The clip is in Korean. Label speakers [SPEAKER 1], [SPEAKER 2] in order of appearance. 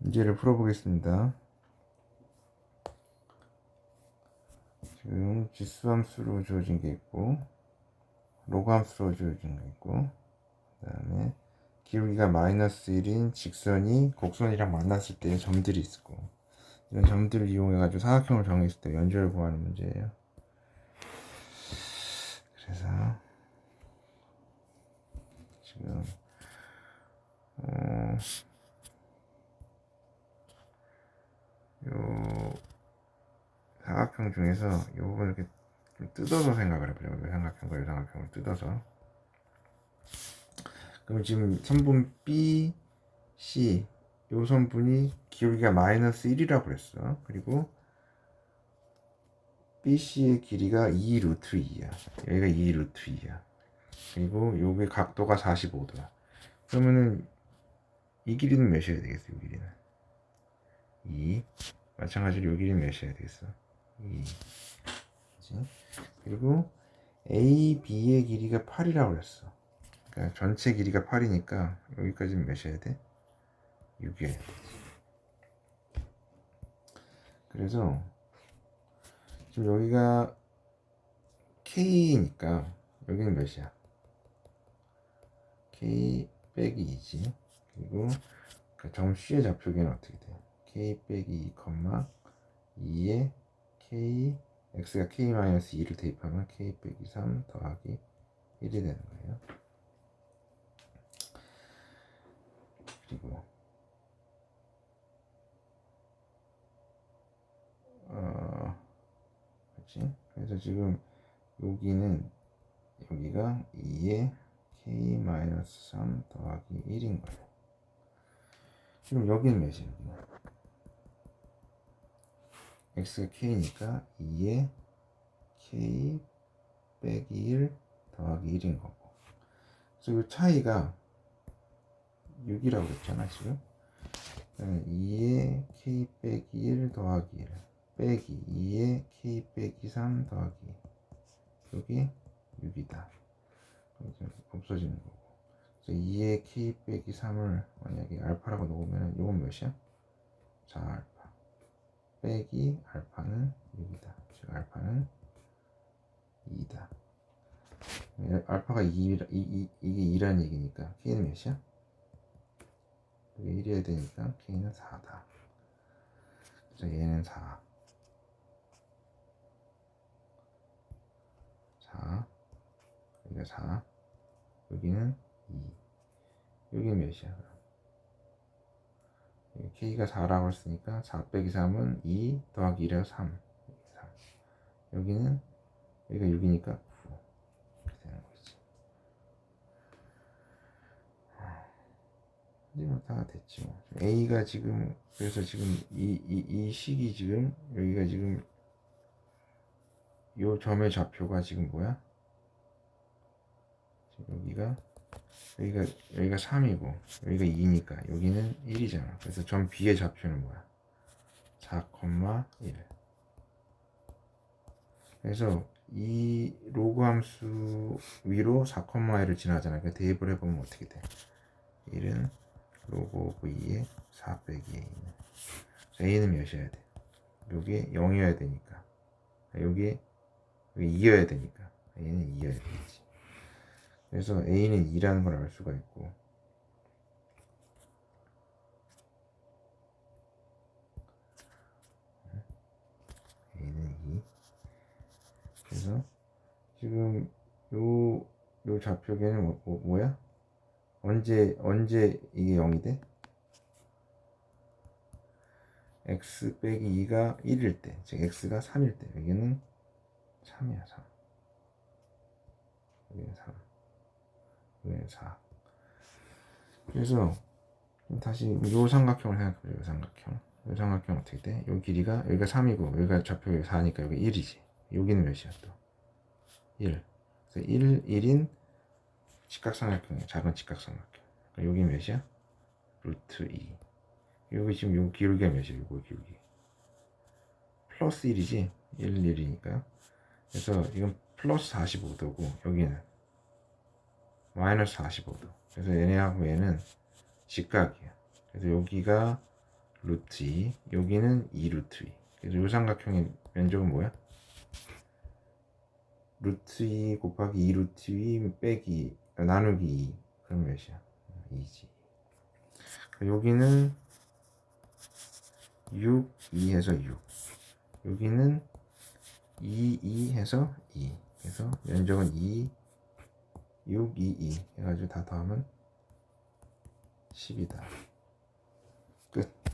[SPEAKER 1] 문제를 풀어보겠습니다. 지금 지수함수로 주어진 게 있고 로그함수로 주어진 게 있고 그 다음에 기울기가 마이너스 1인 직선이 곡선이랑 만났을 때 점들이 있고 이런 점들을 이용해 가지고 사각형을 정했을 때 연결을 구하는 문제예요. 그래서 지금 어, 요 사각형 중에서 요 부분을 이렇게 좀 뜯어서 생각을 해보려고 요 삼각형과 요 삼각형을 뜯어서. 그럼 지금 선분 B, C 요 선분이 기울기가 마이너스 1이라고 그랬어. 그리고 BC의 길이가 2 루트 2야. 여기가 2 루트 2야. 그리고 요게 각도가 45도야. 그러면은 이 길이는 몇이어야 되겠어 이 길이는? 2 마찬가지로 요 길이는 몇이어야 되겠어 2 그치? 그리고 A, B의 길이가 8이라고 그랬어 그러니까 전체 길이가 8이니까 여기까지는 몇이어야 돼? 6이어야 되지 그래서 지금 여기가 K니까 여기는 몇이야? K 빼기 2지 그리고 그 점수의 좌표계는 어떻게 돼? K 빼기 2, 2에 K X가 K-2를 대입하면 K 빼기 3 더하기 1이 되는 거예요 그리고 어 그렇지 그래서 지금 여기는 여기가 2에 k-3 더하기 1인 거예요. 그럼 여기는 몇이에요? X가 k니까 2에 k 빼기 1 더하기 1인 거고. 그래서 이 차이가 6이라고 했잖아 지금. 2에 k 빼기 1 더하기 1 빼기 2에 k 빼기 3 더하기 여기 6이다. 이렇게 없어지는 거고. 그래서 2의 k 빼기 3을 만약에 알파라고 놓으면 이건 몇이야? 4알파. 빼기 알파는 6이다. 즉 알파는 2다. 알파가 2, 2, 2 이게 2라는 얘기니까 k는 몇이야? 이게 1이어야 되니까 k는 4다. 그래서 얘는 4. 4. 여기가 4. 여기는 2. 여기는 몇이야? K가 4라고 했으니까 4 빼기 3은 2 더하기 1에서 3. 3. 여기는 여기가 6이니까 9. 이렇게 되는 거지. 이제 뭐다 됐지 뭐. A가 지금 그래서 지금 이, 이, 이 식이 지금 여기가 지금 요 점의 좌표가 지금 뭐야? 여기가 여기가 여기가 3이고 여기가 2니까 여기는 1이잖아. 그래서 점 B의 좌표는 뭐야? 4,1. 그래서 이 로그 함수 위로 4,1을 지나잖아. 그 대입을 해보면 어떻게 돼? 1은 로그 2에 4 빼기 A는 A는 몇이어야 돼? 여기에 0이어야 되니까 여기에 여기 2여야 되니까 A는 2여야 되겠지. 그래서 A는 2라는 걸 알 수가 있고. A는 2 그래서 지금 요, 요 좌표계는 뭐, 뭐, 뭐야? 언제 언제 이게 0이 돼? x 빼기 2가 1일 때, 즉 x가 3일 때. 여기는 3이야 3 여기는 3 여기는 4 그래서 다시 요 삼각형을 생각해보자 요 삼각형. 요 삼각형 어떻게 돼? 요 길이가 여기가 3이고 여기가 좌표 4니까 여기 1이지. 여기는 몇이야 또? 1 그래서 1, 1인 직각삼각형이야 작은 직각삼각형. 그러니까 여기 몇이야? 루트 2 여기 지금 요 기울기가 몇이야 요거 기울기? 플러스 1이지? 1, 1이니까 그래서 이건 플러스 45도고 여기는 마이너스 45도. 그래서 얘네하고 얘는 직각이야. 그래서 여기가 루트 2 여기는 2 루트 2 그래서 요 삼각형의 면적은 뭐야? 루트 2 곱하기 2 루트 2 빼기 아, 나누기 2 그럼 몇이야? 2지. 여기는 6, 2 해서 6 여기는 2, 2 해서 2 그래서 면적은 2, 6, 2, 2 해가지고 다 더하면 10이다. 끝.